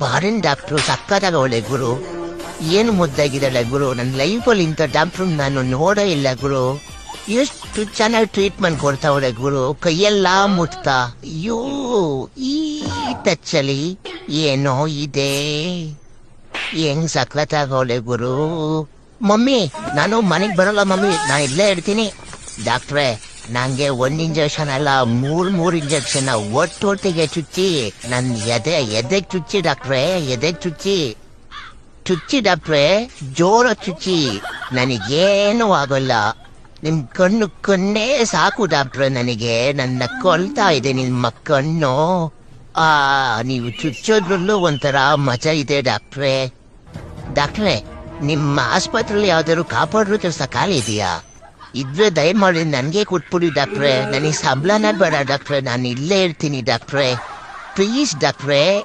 Foreign doctor ಸಕ್ಕದಾಗ ಒಳ್ಳೆ ಗುರು. ಏನು ಮುದ್ದಾಗಿದ್ದಾಳೆ ಗುರು? ನನ್ನ ಲೈಫಲ್ಲಿ ಇಂಥ ಡಾಕ್ಟ್ರು ನಾನು ನೋಡೇ ಇಲ್ಲ ಗುರು. ಎಷ್ಟು ಚೆನ್ನಾಗಿ ಟ್ರೀಟ್ಮೆಂಟ್ ಕೊಡ್ತಾವಳೆ ಗುರು? ಕೈಯೆಲ್ಲ ಮುಟ್ತಾ. ಅಯ್ಯೋ, ಈ ಟಚ್ಚಲ್ಲಿ ಏನೋ ಇದೆ. ಹೆಂಗ್ ಸಕ್ಕತ್ತಾಗವಳೆ ಗುರು? ಮಮ್ಮಿ, ನಾನು ಮನೆಗೆ ಬರಲ್ಲ ಮಮ್ಮಿ. ನಾನು ಇಲ್ಲೇ ಇರ್ತೀನಿ. ಡಾಕ್ಟ್ರೇ ನಂಗೆ ಒಂದ್ ಇಂಜೆಕ್ಷನ್ ಅಲ್ಲ, ಮೂರ್ ಮೂರ್ ಇಂಜೆಕ್ಷನ್ ಒಟ್ಟೊಟ್ಟಿಗೆ ಚುಚ್ಚಿ, ನನ್ ಎದೆ ಎದೆ ಚುಚ್ಚಿ ಡಾಕ್ಟ್ರೆ, ಎದೆ ಚುಚ್ಚಿ. ಚುಚ್ಚಿ ಡಾಕ್ಟ್ರೆ, ಜೋರ ಚುಚ್ಚಿ. ನನಗೇನು ಆಗೋಲ್ಲ. ನಿಮ್ ಕಣ್ಣು ಕಣ್ಣೇ ಸಾಕು ಡಾಕ್ಟ್ರೆ ನನಗೆ. ನನ್ನ ಕೊಲ್ತಾ ಇದೆ ನಿಮ್ಮ ಕಣ್ಣು ಆ, ನೀವು ಚುಚ್ಚೋದ್ರಲ್ಲೂ ಒಂಥರ ಮಜಾ ಇದೆ ಡಾಕ್ಟ್ರೆ. ಡಾಕ್ಟ್ರೆ, ನಿಮ್ಮ ಆಸ್ಪತ್ರೆಯಲ್ಲಿ ಯಾವ್ದಾದ್ರು ಕಾಪಾಡ್ರು ಕೆಲಸ ಖಾಲಿ ಇದೆಯಾ? ಇದ್ರೆ ದಯಮಾಡಿ ನನಗೆ ಕೊಟ್ಬಿಡಿ, ಡಾಕ್ಟ್ರೆ. ನನಗೆ ಸಂಬಳನ ಬೇಡ, ಡಾಕ್ಟ್ರೆ. ನಾನು ಇಲ್ಲೇ ಇರ್ತೀನಿ, ಡಾಕ್ಟ್ರೆ. ಪ್ಲೀಸ್, ಡಾಕ್ಟ್ರೇ.